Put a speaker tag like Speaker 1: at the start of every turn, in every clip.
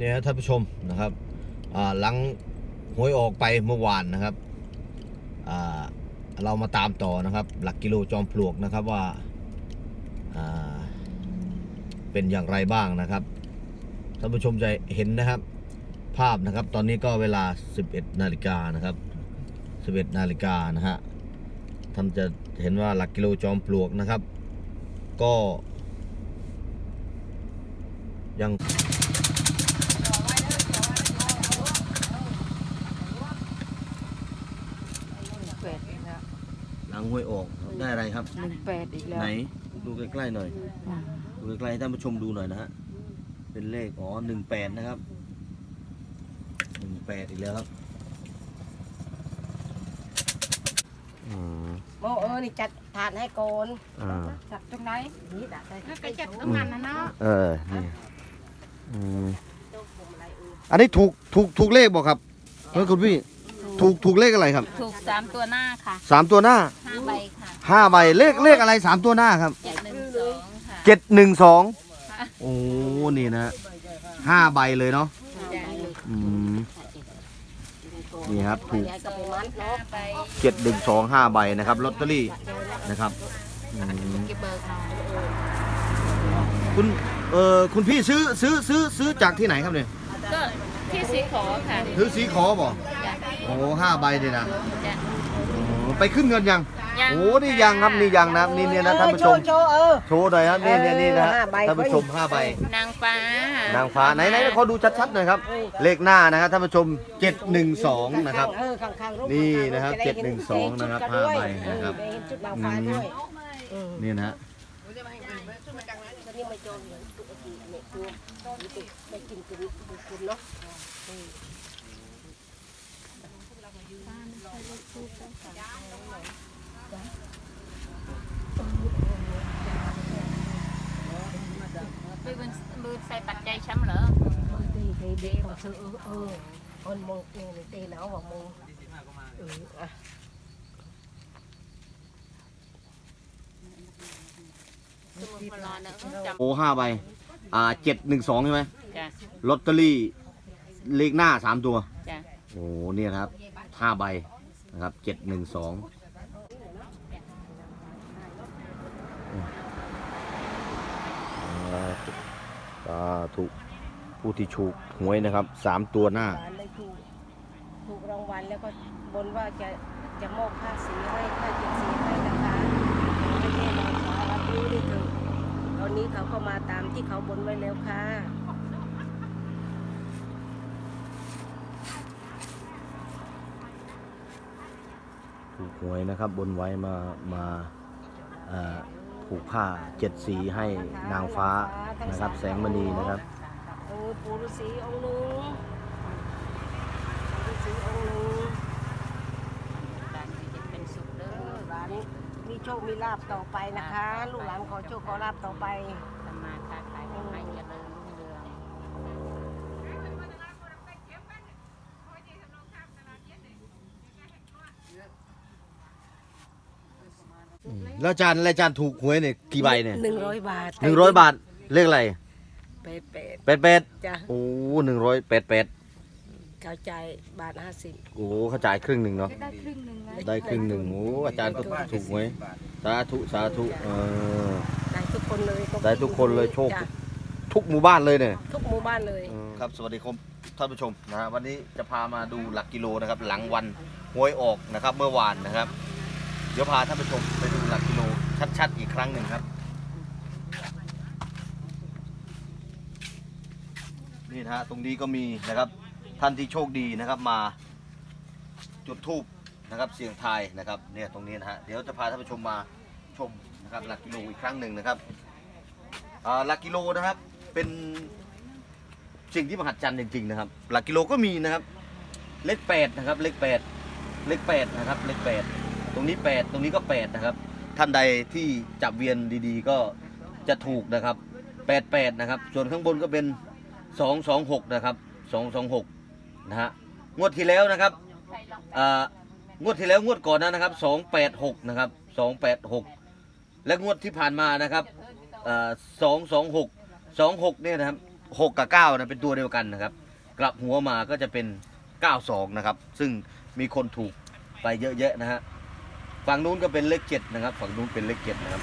Speaker 1: เนี่ยท่านผู้ชมนะครับหลังหวยออกไปเมื่อวานนะครับเรามาตามต่อนะครับ หลักกิโลจอมปลวกนะครับว่าอ่าเป็นอย่างไรบ้างนะครับท่านผู้ชมจะเห็นนะครับ ภาพนะครับ ตอนนี้ก็เวลา 11 นาฬิกานะครับ 11 นาฬิกานะฮะท่านจะเห็นว่าหลักกิโลจอมปลวกนะครับ ก็ยัง
Speaker 2: หนึ่งแปดอีกแล้ว
Speaker 1: หลังห้วยออกได้อะไรครับ
Speaker 2: หนึ่งแปดอีกแล้ว
Speaker 1: ไหนดูใกล้ๆหน่อย
Speaker 2: อืม
Speaker 1: ดูใกล้ๆให้ท่านผู้ชมดูหน่อยนะฮะ เป็นเลข อ๋อหนึ่งแปดนะครับ หนึ่งแปดอีกแล้วครับ อืม
Speaker 3: โมเออนี่จัดถาดให้โกน
Speaker 1: อ่า
Speaker 2: จับตรงไหน
Speaker 3: นี่ดัดได้
Speaker 2: ก็จับตรงนั้นนะเนาะ
Speaker 1: เออนี่อืมอันนี้ถูกถูกถูกเลขบอกครับเฮ้ยคุณพี่ ถูกถูกเลขอะไรครับ
Speaker 4: ถูกสามตัวหน้าค่ะ
Speaker 1: สามตัวหน้า
Speaker 4: ห้าใบค่ะ
Speaker 1: ห้าใบเลขเลขอะไรสามตัวหน้าครับ
Speaker 4: เจ็ดหนึ่งสองค่ะ
Speaker 1: เจ็ดหนึ่งสอง
Speaker 4: ค่ะ
Speaker 1: โอ้นี่นะห้าใบเลยเนาะ
Speaker 4: จ้ะ
Speaker 1: อืมนี่ครับถูก
Speaker 3: ยายก็ไปมัดเนาะ
Speaker 4: ห้าใบ
Speaker 1: เจ็ดหนึ่งสองห้าใบนะครับลอตเตอรี่นะครับอืม
Speaker 4: เก็บเบอร์ค่ะ
Speaker 1: คุณเอ่อคุณพี่ซื้อซื้อซื้อซื้อจากที่ไหนครับเนี่ย
Speaker 4: ก็ที่สีขอค่ะ
Speaker 1: ซื้อสีขอบ่
Speaker 4: จ้ะ
Speaker 1: โอ้ห้าใบเลยนะ
Speaker 4: จ้ะ
Speaker 1: โอ้ไปขึ้นเงินยัง
Speaker 4: ยัง
Speaker 1: โอ้นี่ยังครับนี่ยังนะครับนี่เนี่ยนะท่านผู้ชม
Speaker 3: โชว์เออ
Speaker 1: โชว์หน่อยครับนี่เนี่ยนี่นะฮะ
Speaker 3: เออห้าใบ
Speaker 1: ท่านผู้ชมห้าใบ
Speaker 4: นางฟ้านา
Speaker 1: งฟ้าไหนไหนเขาดูชัดๆหน่อยครับ เลขหน้านะครับท่านผู้ชมเจ็ดหนึ่งสองนะครับ
Speaker 3: เออข้างๆรูป
Speaker 1: นี่นะครับ
Speaker 3: จได้ห็
Speaker 1: 712นะครับ
Speaker 3: ชุดกัด้วย
Speaker 1: ห้าใบนะครับ
Speaker 3: เออได้เห็นชุดนางฟ้าด้วยอืม
Speaker 1: นี่นะฮะ
Speaker 3: ก็นี่ไม่โจรเหมือนปกติเนี่ยคือไม่กินกินกินเนาะ
Speaker 4: มือมือใส่ปัจจัยช้ำเหรอ
Speaker 3: ตีตีเด็กก็ซื้อเออเออคนมองนี่นี่ตีหนาวบอกมองเอออะ
Speaker 1: โอ้ห้าใบ อ่าเจ็ดหนึ่งสองใช่ไหม
Speaker 4: จ้ะ
Speaker 1: ลอตเตอรี่เลขหน้าสามตัว
Speaker 4: จ้ะ
Speaker 1: โอ้เนี่ยครับห้าใบ นะครับเจ็ดหนึ่งสองสาธุผู้ที่ถูกหวยนะครับสามตัวหน้า
Speaker 3: หลานได้ถูกถูกรางวัลแล้วก็บนว่าจะจะมอบค่าสีให้ค่าเจ็ดสีให้นะคะให้แม่นางฟ้รับรู้ด้วยเถอะตอนนี้เขาก็มาตามที่เขาบนไว้แล้วค่ะ
Speaker 1: ถูกหวยนะครับบนไว้มามาผูกผ้าเจ็ดสีให้นางฟ้านะครับ แสงมณีนะครับ
Speaker 3: เออปู่ฤาษีองค์นึงปูฤาษีองค์นึง
Speaker 4: การที่จะเป็นสุขเด้
Speaker 3: เอ
Speaker 4: อ
Speaker 3: อหลานมีโชคมีลาบต่อไปนะคะ ลูกหลานขอโชคขอลาบต่อไป
Speaker 4: ทำมาค้าขายให้เจริญรุ่งเรือง
Speaker 1: แล้วอาจารย์แล้วอาจารย์ถูกหวยเนี่ยกี่ใบเนี่ย
Speaker 3: หนึ่งร้อยบาท
Speaker 1: หนึ่งร้อยบาทเลขอะไร
Speaker 3: เป็ดเป็ด
Speaker 1: เป็ดเป็ด
Speaker 3: จ้ะ
Speaker 1: โอ้หนึ่งร้อยเป็ดเป็ด
Speaker 3: เขาจ่ายบาทห้าสิบ
Speaker 1: โอ้เขาจ่ายครึ่งหนึ่งเนาะ
Speaker 2: ได้ครึ่งหนึ่งไง
Speaker 1: ได้ครึ่งหนึ่งโอ้อาจารย์ก็ถูกหวยสาธุสาธุเออ
Speaker 3: ได้ทุกคนเลย
Speaker 1: ได้ทุกคนเลยโชค
Speaker 3: จ้ะ
Speaker 1: ทุกหมู่บ้านเลยเนี่ย
Speaker 3: ทุกหมู่บ้านเลย
Speaker 1: ครับสวัสดีครับท่านผู้ชมนะฮะวันนี้จะพามาดูหลักกิโลนะครับ หลังวันหวยออกนะครับ เมื่อวานนะครับ เดี๋ยวพาท่านผู้ชมไปดูหลักกิโลชัดๆอีกครั้งหนึ่งครับ นี่นะฮะตรงนี้ก็มีนะครับท่านที่โชคดีนะครับมาจุดทูบนะครับเสียงทายนะครับเนี่ยตรงนี้นะฮะเดี๋ยวจะพาท่านผู้ชมมาชมนะครับหลักกิโลอีกครั้งหนึ่งนะครับหลักกิโลนะครับเป็นสิ่งที่มหัศจรรย์จริงๆนะครับ หลักกิโลก็มีนะครับ เลขแปดนะครับ เลขแปดเลขแปดนะครับ เลขแปด ตรงนี้แปดตรงนี้ก็แปดนะครับ ท่านใดที่จับเวียนดีๆ ก็จะถูกนะครับแปดแปดนะครับ ส่วนข้างบนก็เป็นสองสองหกนะครับสองสองหกนะฮะ งวดที่แล้วนะครับอ่างวดที่แล้วงวดก่อนนะนะครับสองแปดหกนะครับสองแปดหกและงวดที่ผ่านมานะครับสองสองหกสองหกเนี่ยนะครับ 6 กับ 9 นะ เป็นตัวเดียวกันนะครับ กลับหัวมาก็จะเป็น 92 นะครับ ซึ่งมีคนถูกไปเยอะแยะนะฮะ ฝั่งนู้นก็เป็นเลขเจ็ดนะครับ ฝั่งนู้นเป็นเลขเจ็ดนะครับ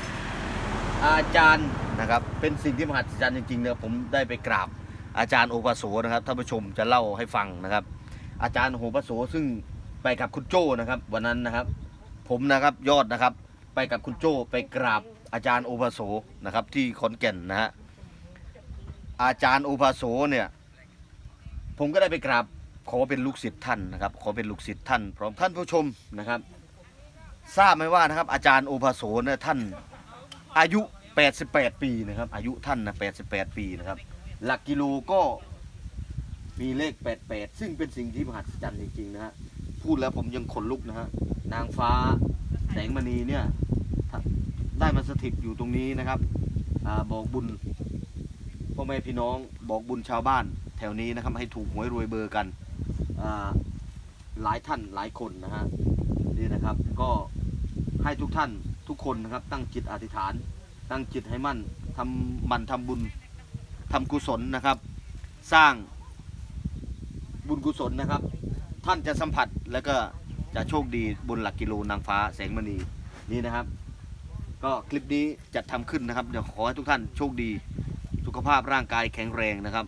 Speaker 1: อาจารย์นะครับ เป็นสิ่งที่มหัศจรรย์จริงๆนะผมได้ไปกราบอาจารย์โอปาโสนะครับท่านผู้ชมจะเล่าให้ฟังนะครับ อาจารย์โอปาโสซึ่งไปกับคุณโจ้นะครับ วันนั้นนะครับ ผมนะครับยอดนะครับ ไปกับคุณโจ้ไปกราบอาจารย์โอปาโสนะครับ ที่ขอนแก่นนะฮะอาจารย์โอปาโสเนี่ย ผมก็ได้ไปกราบขอเป็นลูกศิษย์ท่านนะครับ ขอเป็นลูกศิษย์ท่านพร้อมท่านผู้ชมนะครับ ทราบไหมว่านะครับอาจารย์โอภาโสนี่ยท่านอายุ 88 ปีนะครับอายุท่านนะ88 ปีนะครับหลักกิโลก็มีเลข 88 ซึ่งเป็นสิ่งที่มหัศจรรย์จริงๆนะฮะพูดแล้วผมยังขนลุกนะฮะนางฟ้าแสงมณีเนี่ยได้มาสถิตอยู่ตรงนี้นะครับอบอกบุญพ่อแม่พี่น้องบอกบุญชาวบ้าน แถวนี้นะครับให้ถูกหวยรวยเบอร์กันหลายท่านหลายคนนะฮะนี่นะครับก็ ให้ทุกท่านทุกคนนะครับ ตั้งจิตอธิษฐาน ตั้งจิตให้มั่นทำมันทำบุญทำกุศลนะครับ สร้างบุญกุศลนะครับ ท่านจะสัมผัสแล้วก็จะโชคดีบนหลักกิโลนางฟ้าแสงมณีนี่นะครับ ก็คลิปนี้จัดทำขึ้นนะครับเดี๋ยวขอให้ทุกท่านโชคดีสุขภาพร่างกายแข็งแรงนะครับ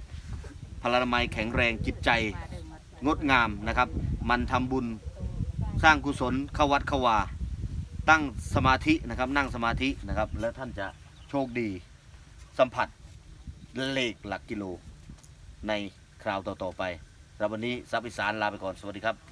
Speaker 1: พลานามัยแข็งแรงจิตใจงดงามนะครับ มันทำบุญสร้างกุศลเข้าวัดเข้าวา ตั้งสมาธินะครับนั่งสมาธินะครับ แล้วท่านจะโชคดีสัมผัสเลขหลักกิโลในคราวต่อๆไปสำหรับวันนี้ซับอีสานลาไปก่อนสวัสดีครับ